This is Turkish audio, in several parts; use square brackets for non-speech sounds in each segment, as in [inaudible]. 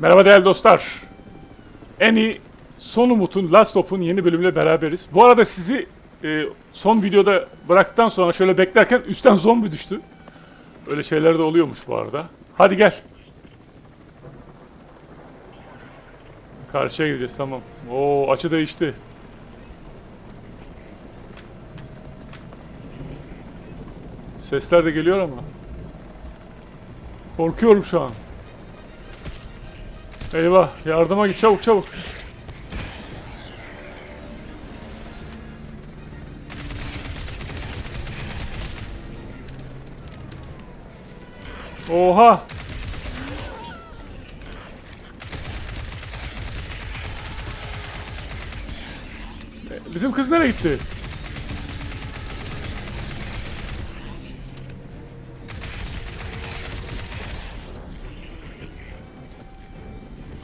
Merhaba değerli dostlar. En iyi Son Umut'un Last Hope'un yeni bölümüyle beraberiz. Bu arada sizi e, son videoda bıraktıktan sonra şöyle beklerken üstten zombi düştü. Öyle şeyler de oluyormuş bu arada. Hadi gel. Karşıya gideceğiz tamam. Oo açı değişti. Sesler de geliyor ama. Korkuyorum şu an. Eyvah yardıma git çabuk çabuk. Oha. Bizim kız nereye gitti?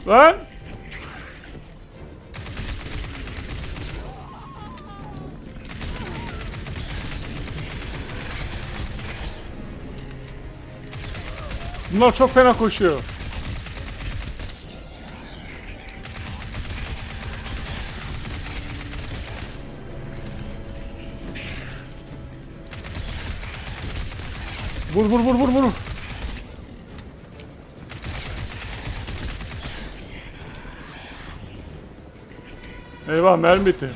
Lan! Bunlar çok fena koşuyor. Vur vur vur vur vur. Eyvah mermi bitti.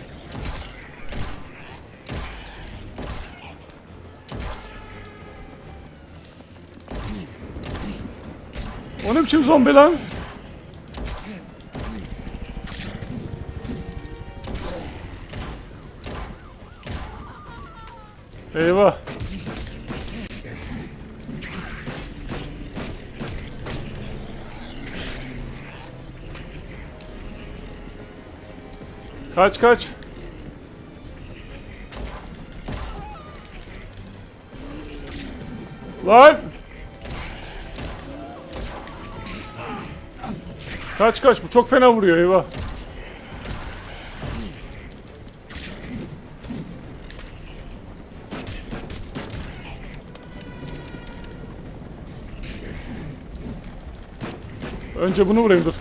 O ne biçim zombi lan? Kaç kaç. Lan! Kaç kaç bu çok fena vuruyor eyvah. Önce bunu vurayım dur.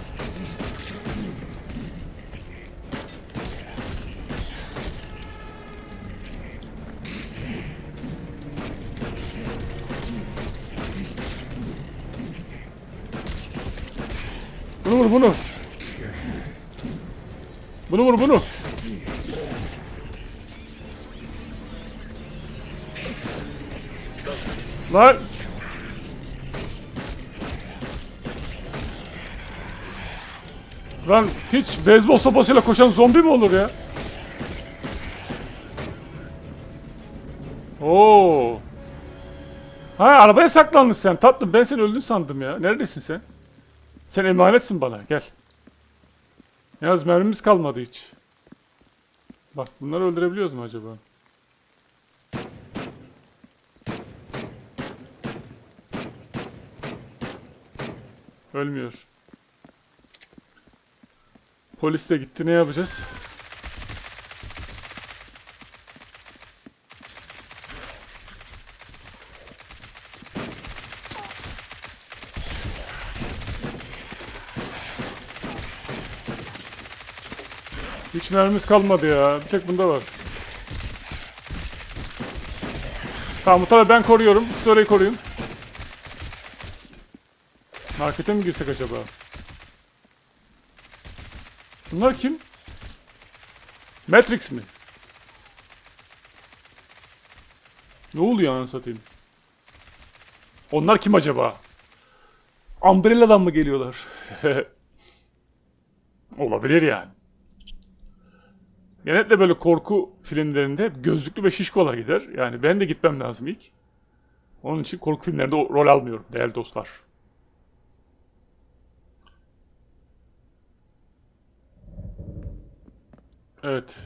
Bunu vur bunu. Bunu vur bunu. Lan. Lan hiç beyzbol sopasıyla koşan zombi mi olur ya? Oo. Ha arabaya saklandın sen tatlım ben seni öldün sandım ya. Neredesin sen? Sen emanetsin bana gel. Yalnız mermimiz kalmadı hiç. Bak bunları öldürebiliyoruz mu acaba? Ölmüyor. Polis de gitti ne yapacağız? Hiç mermimiz kalmadı ya. Bir tek bunda var. Tamam tabi ben koruyorum. Siz orayı koruyun. Markete mi girsek acaba? Bunlar kim? Matrix mi? Ne oluyor anasını satayım? Onlar kim acaba? Umbrella'dan mı geliyorlar? [laughs] Olabilir yani. Genellikle böyle korku filmlerinde hep gözlüklü ve şişkolar gider. Yani ben de gitmem lazım ilk. Onun için korku filmlerinde rol almıyorum değerli dostlar. Evet.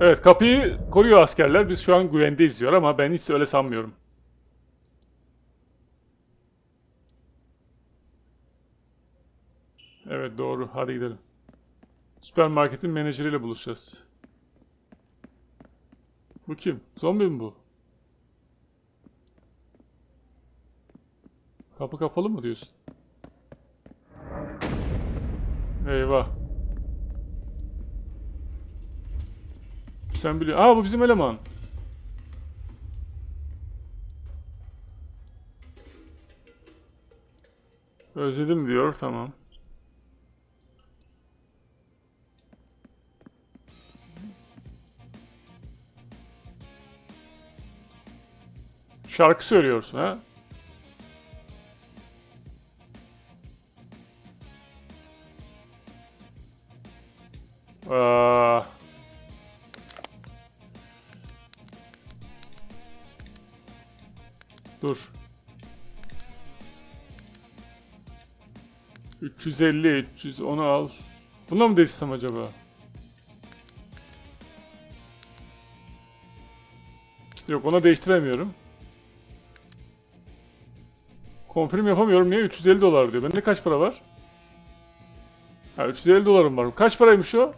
Evet kapıyı koruyor askerler. Biz şu an güvendeyiz diyor ama ben hiç öyle sanmıyorum. Evet doğru. Hadi gidelim. Süpermarketin menajeriyle buluşacağız. Bu kim? Zombi mi bu? Kapı kapalı mı diyorsun? Eyvah. Sen biliyor. Aa bu bizim eleman. Özledim diyor. Tamam. Şarkı söylüyorsun ha? Aa. Dur. 350, 300 onu al. Buna mı değişsem acaba? Yok ona değiştiremiyorum. Konfirm yapamıyorum. Niye? 350 dolar diyor. Bende kaç para var? Ha 350 dolarım var. Kaç paraymış o?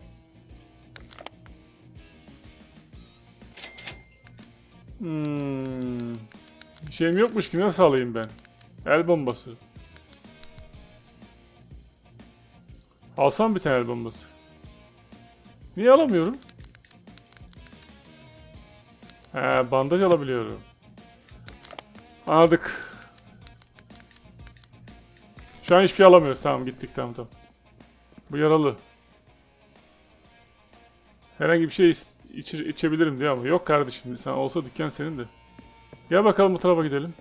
Hmm. Bir şeyim yokmuş ki nasıl alayım ben? El bombası. Alsam bir tane el bombası. Niye alamıyorum? He bandaj alabiliyorum. Anladık. Şu an hiçbir şey alamıyoruz. Tamam gittik tamam tamam. Bu yaralı. Herhangi bir şey iç- içebilirim diyor ama yok kardeşim sen olsa dükkan senin de. Gel bakalım bu tarafa gidelim.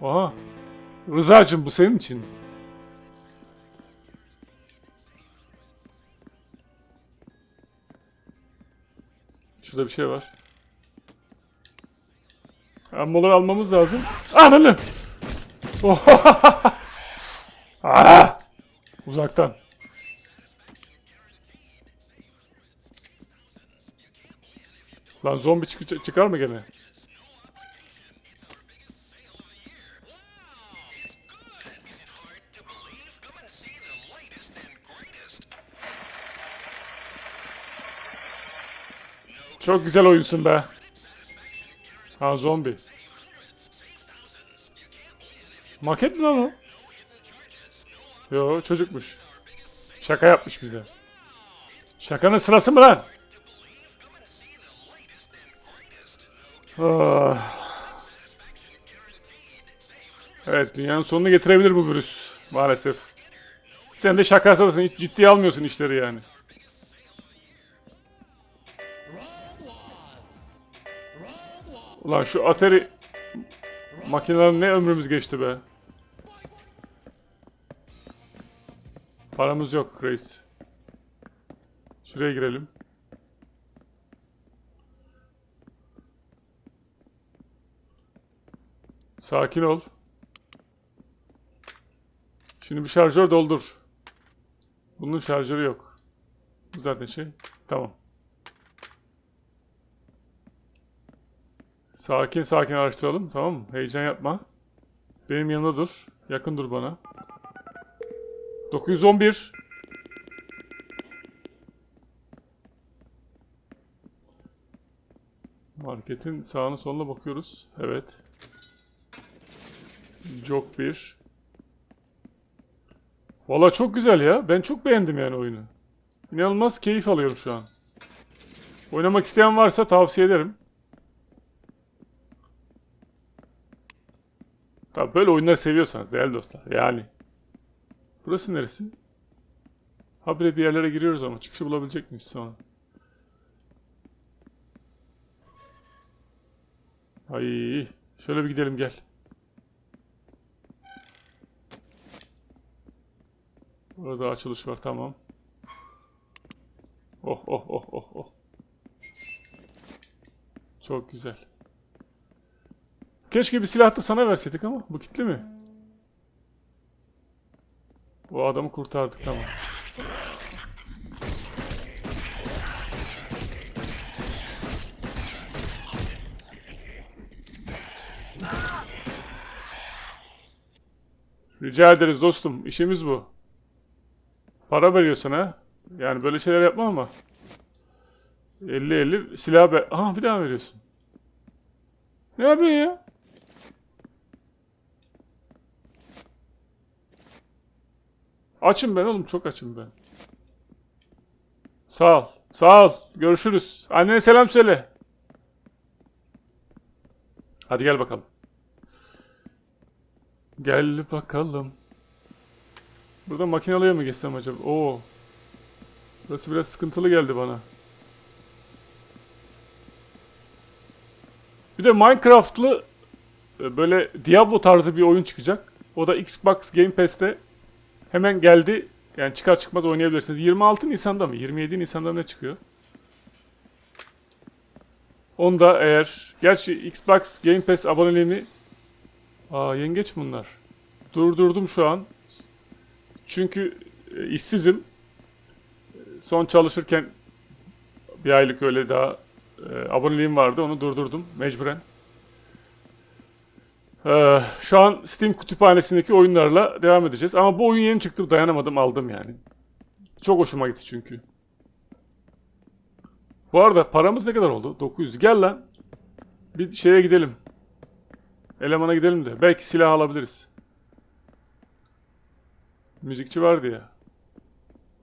Oha. Rıza'cığım bu senin için. Şurada bir şey var. Ammoları almamız lazım. Ananı! Oha! [laughs] Ah! Uzaktan. Lan zombi çık çıkar mı gene? Çok güzel oyunsun be. Ha zombi. Maket mi lan o? Yo çocukmuş. Şaka yapmış bize. Şakanın sırası mı lan? Ah. Evet dünyanın sonunu getirebilir bu virüs maalesef. Sen de şaka hiç ciddiye almıyorsun işleri yani. Ulan şu Atari makinelerin ne ömrümüz geçti be. Paramız yok reis. Şuraya girelim. Sakin ol. Şimdi bir şarjör doldur. Bunun şarjörü yok. Bu zaten şey. Tamam. Sakin sakin araştıralım tamam mı? Heyecan yapma. Benim yanımda dur. Yakın dur bana. 911. Marketin sağına soluna bakıyoruz. Evet. Jok 1. Valla çok güzel ya. Ben çok beğendim yani oyunu. İnanılmaz keyif alıyorum şu an. Oynamak isteyen varsa tavsiye ederim. Böyle oyunları seviyorsanız değerli dostlar. Yani. Burası neresi? Habire bir yerlere giriyoruz ama çıkışı bulabilecek miyiz sonra? Ay, şöyle bir gidelim gel. Burada açılış var tamam. Oh oh oh oh oh. Çok güzel. Keşke bir silah da sana verseydik ama bu kitli mi? O adamı kurtardık tamam. Rica ederiz dostum. İşimiz bu. Para veriyorsun ha. Yani böyle şeyler yapma ama. 50-50 silah be... Aha bir daha veriyorsun. Ne yapıyorsun ya? Açım ben oğlum çok açım ben. Sağ ol. Sağ ol. Görüşürüz. Annene selam söyle. Hadi gel bakalım. Gel bakalım. Burada makinalıya mı geçsem acaba? Oo. Burası biraz sıkıntılı geldi bana. Bir de Minecraft'lı e, böyle Diablo tarzı bir oyun çıkacak. O da Xbox Game Pass'te hemen geldi. Yani çıkar çıkmaz oynayabilirsiniz. 26 Nisan'da mı? 27 Nisan'da ne çıkıyor? Onda eğer... Gerçi Xbox Game Pass aboneliğimi... Aa yengeç bunlar. Durdurdum şu an. Çünkü e, işsizim. Son çalışırken bir aylık öyle daha e, aboneliğim vardı. Onu durdurdum mecburen. Ee, şu an Steam kütüphanesindeki oyunlarla devam edeceğiz. Ama bu oyun yeni çıktı. Dayanamadım aldım yani. Çok hoşuma gitti çünkü. Bu arada paramız ne kadar oldu? 900. Gel lan. Bir şeye gidelim. Elemana gidelim de. Belki silah alabiliriz. Müzikçi vardı ya.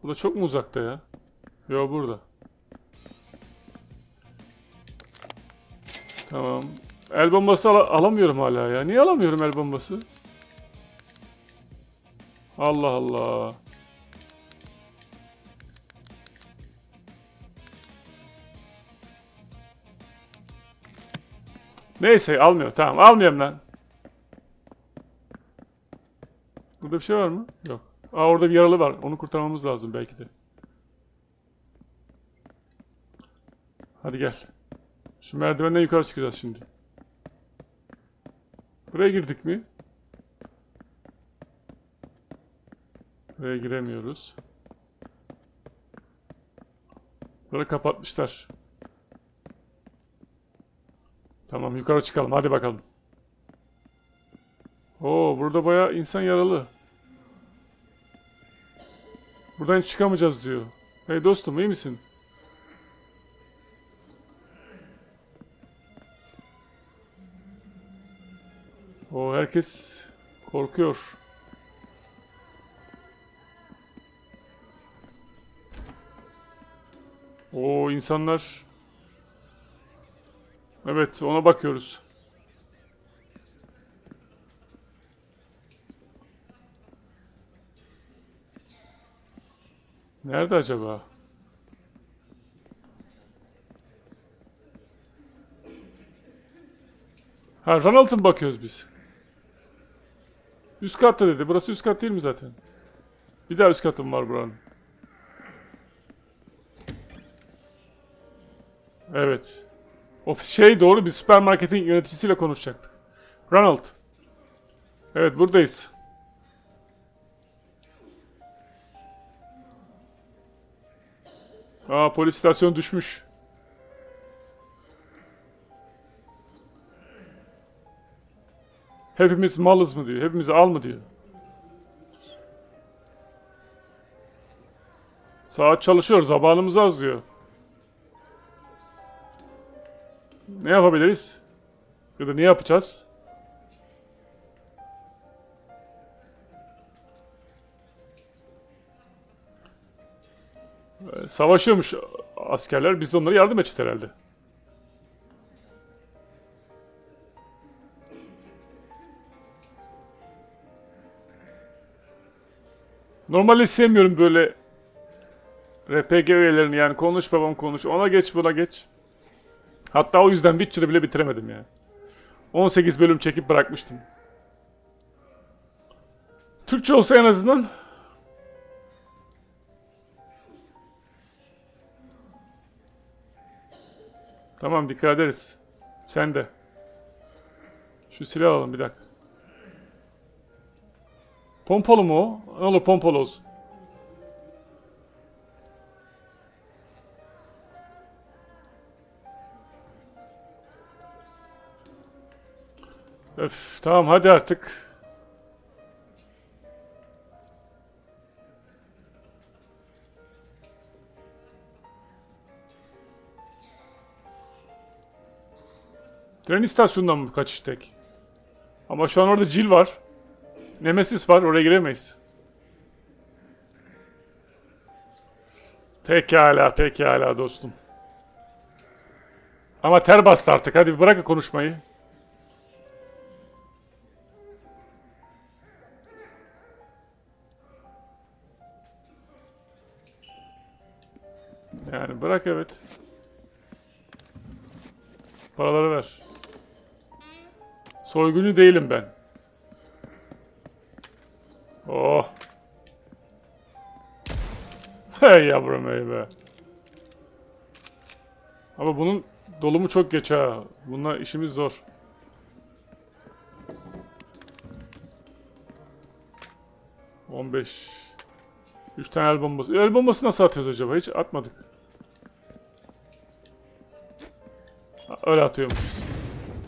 Bu da çok mu uzakta ya? Yo burada. Tamam. El bombası ala- alamıyorum hala ya. Niye alamıyorum el bombası? Allah Allah. Neyse almıyor. Tamam almıyorum lan. Burada bir şey var mı? Yok. Aa orada bir yaralı var. Onu kurtarmamız lazım belki de. Hadi gel. Şu merdivenden yukarı çıkacağız şimdi. Buraya girdik mi? Buraya giremiyoruz. Burayı kapatmışlar. Tamam yukarı çıkalım hadi bakalım. Oo burada bayağı insan yaralı. Buradan hiç çıkamayacağız diyor. Hey dostum iyi misin? Herkes korkuyor. O insanlar Evet ona bakıyoruz. Nerede acaba? Ha mı bakıyoruz biz? Üst katta dedi. Burası üst kat değil mi zaten? Bir daha üst katım var buranın. Evet. Ofis şey doğru bir süpermarketin yöneticisiyle konuşacaktık. Ronald. Evet buradayız. Aa polis istasyonu düşmüş. Hepimiz malız mı diyor. Hepimizi al mı diyor. Saat çalışıyor. Zamanımız az diyor. Ne yapabiliriz? Ya da ne yapacağız? Ee, Savaşıyormuş askerler. Biz de onlara yardım edeceğiz herhalde. Normalde sevmiyorum böyle RPG üyelerini yani konuş babam konuş ona geç buna geç. Hatta o yüzden Witcher'ı bile bitiremedim yani. 18 bölüm çekip bırakmıştım. Türkçe olsa en azından Tamam dikkat ederiz. Sen de. Şu silah alalım bir dakika. Pompalı mı o? Olur pompalı olsun. Öf tamam hadi artık. Tren istasyonundan mı kaçış tek? Ama şu an orada Jill var. Nemesis var oraya giremeyiz. Pekala, pekala dostum. Ama ter bastı artık. Hadi bırakın konuşmayı. Yani bırak evet. Paraları ver. Soyguncu değilim ben. Oh. Hey yavrum hey be. Ama bunun dolumu çok geç ha. Bununla işimiz zor. On beş. Üç tane el bombası. El bombası nasıl atıyoruz acaba? Hiç atmadık. Ha, Öyle atıyormuşuz.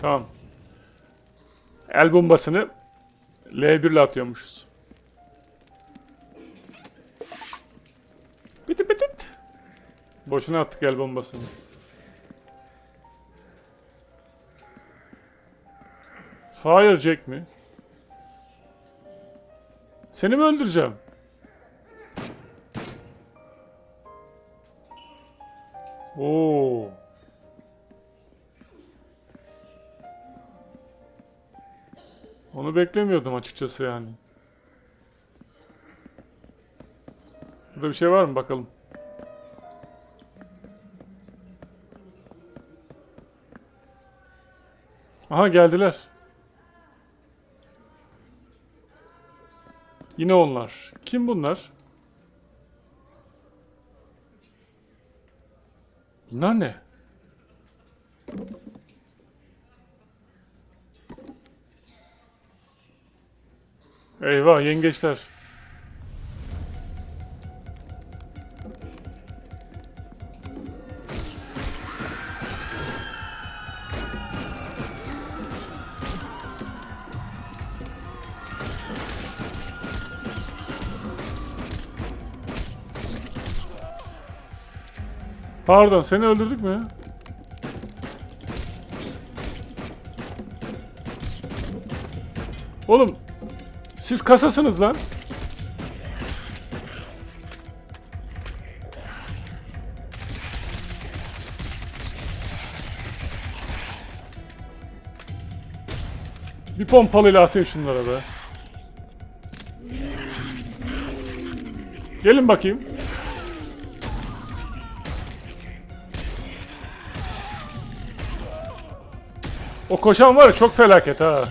Tamam. El bombasını L1 ile atıyormuşuz. Boşuna attık el bombasını. Fire Jack mi? Seni mi öldüreceğim? Oo. Onu beklemiyordum açıkçası yani. Burada bir şey var mı bakalım. Aha geldiler. Yine onlar. Kim bunlar? Bunlar ne? Eyvah yengeçler. Pardon seni öldürdük mü? Oğlum siz kasasınız lan. Bir pompalıyla atayım şunlara be. Gelin bakayım. O koşan var ya çok felaket ha.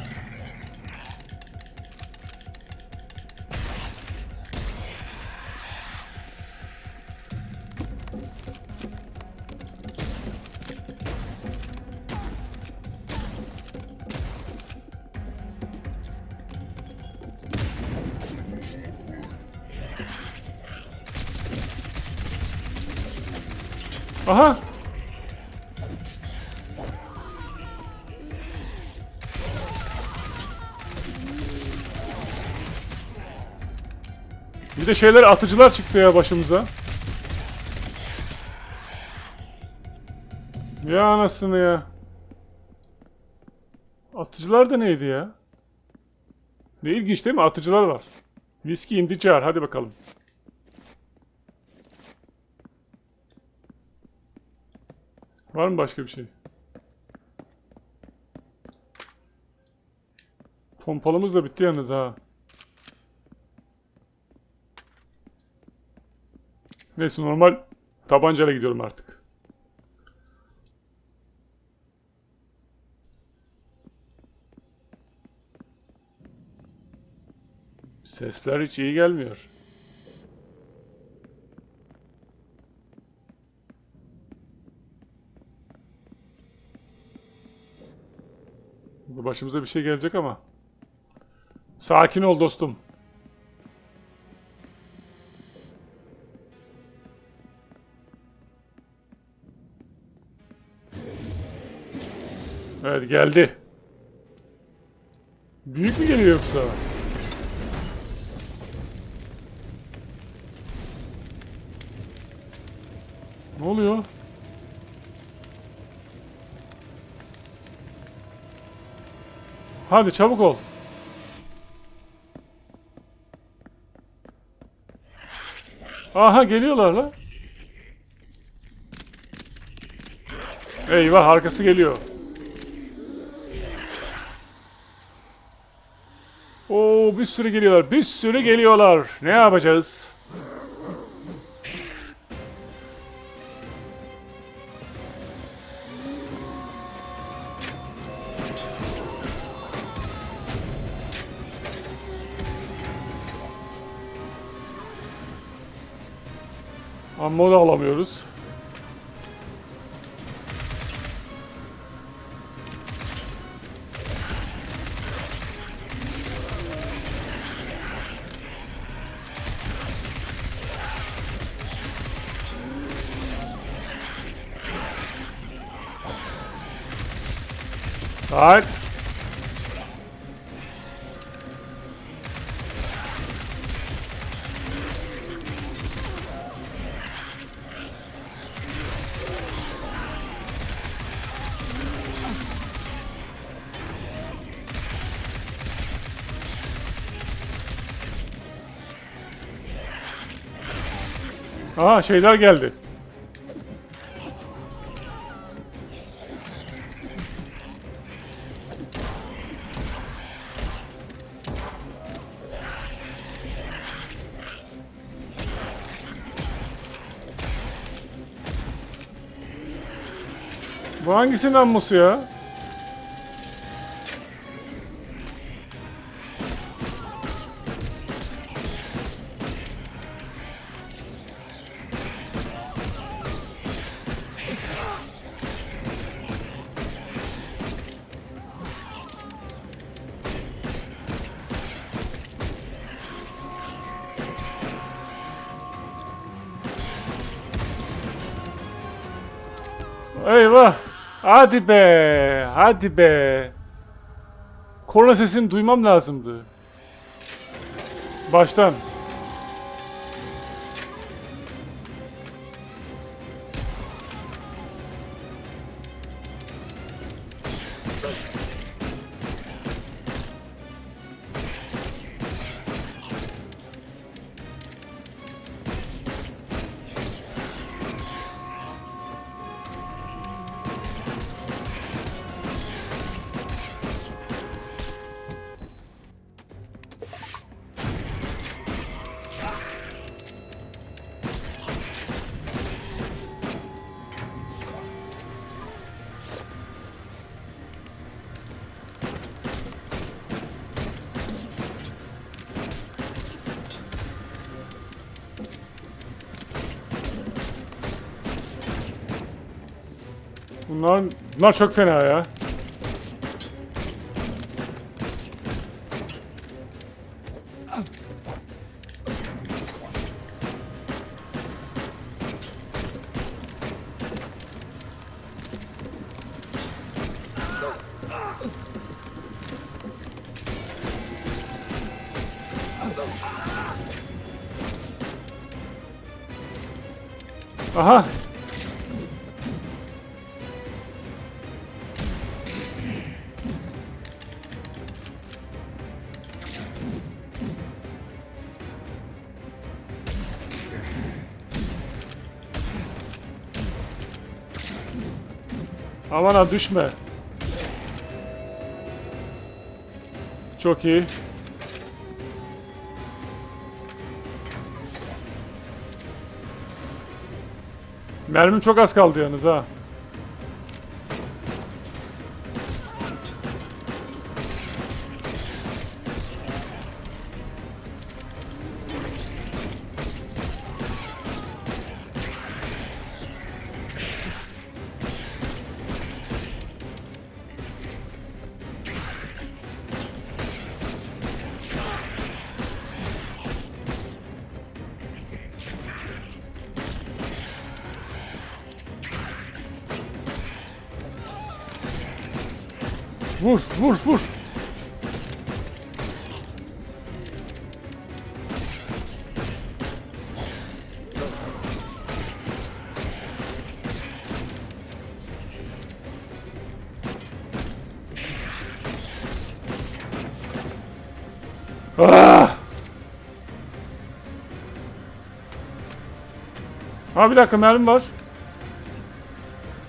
Bir de şeyler atıcılar çıktı ya başımıza. Ya anasını ya. Atıcılar da neydi ya? Ne ilginç değil mi? Atıcılar var. Viski indicar. Hadi bakalım. Var mı başka bir şey? Pompalımız da bitti yalnız ha. Neyse normal tabancayla gidiyorum artık. Sesler hiç iyi gelmiyor. Başımıza bir şey gelecek ama. Sakin ol dostum. Evet geldi. Büyük mü geliyor yoksa? Ne oluyor? Hadi çabuk ol. Aha geliyorlar la. Eyvah arkası geliyor. Bir sürü geliyorlar. Bir sürü geliyorlar. Ne yapacağız? Ammo da alamıyoruz. Tak. Aa şeyler geldi. Hangisinin ammusu ya? Eyvah! Hadi be! Hadi be! Korna sesini duymam lazımdı. Baştan. Bunlar, bunlar çok fena ya. Aha Aman ha düşme. Çok iyi. Mermim çok az kaldı yalnız ha. Vur, vur, vur. Ah! Ha bir dakika mermi var.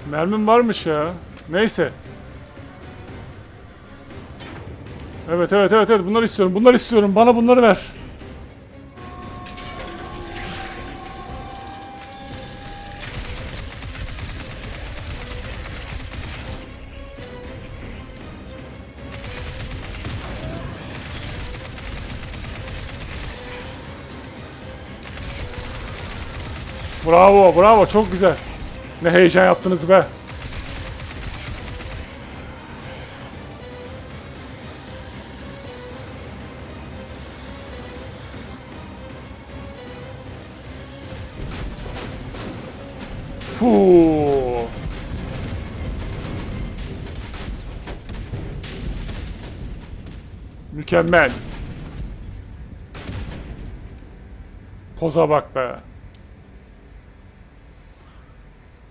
Mermim varmış ya. Neyse. Evet evet evet evet bunları istiyorum. Bunları istiyorum. Bana bunları ver. Bravo, bravo. Çok güzel. Ne heyecan yaptınız be. Mükemmel. Poza bak be.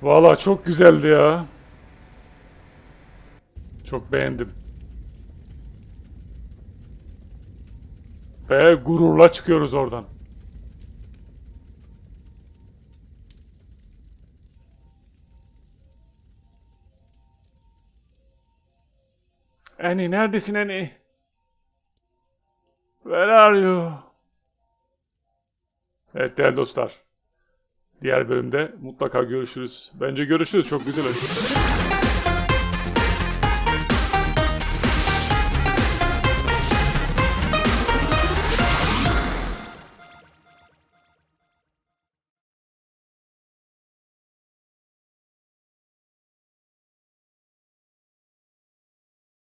Valla çok güzeldi ya. Çok beğendim. Ve gururla çıkıyoruz oradan. Annie neredesin Annie? Where are you? Evet değerli dostlar. Diğer bölümde mutlaka görüşürüz. Bence görüşürüz. Çok güzel oyun.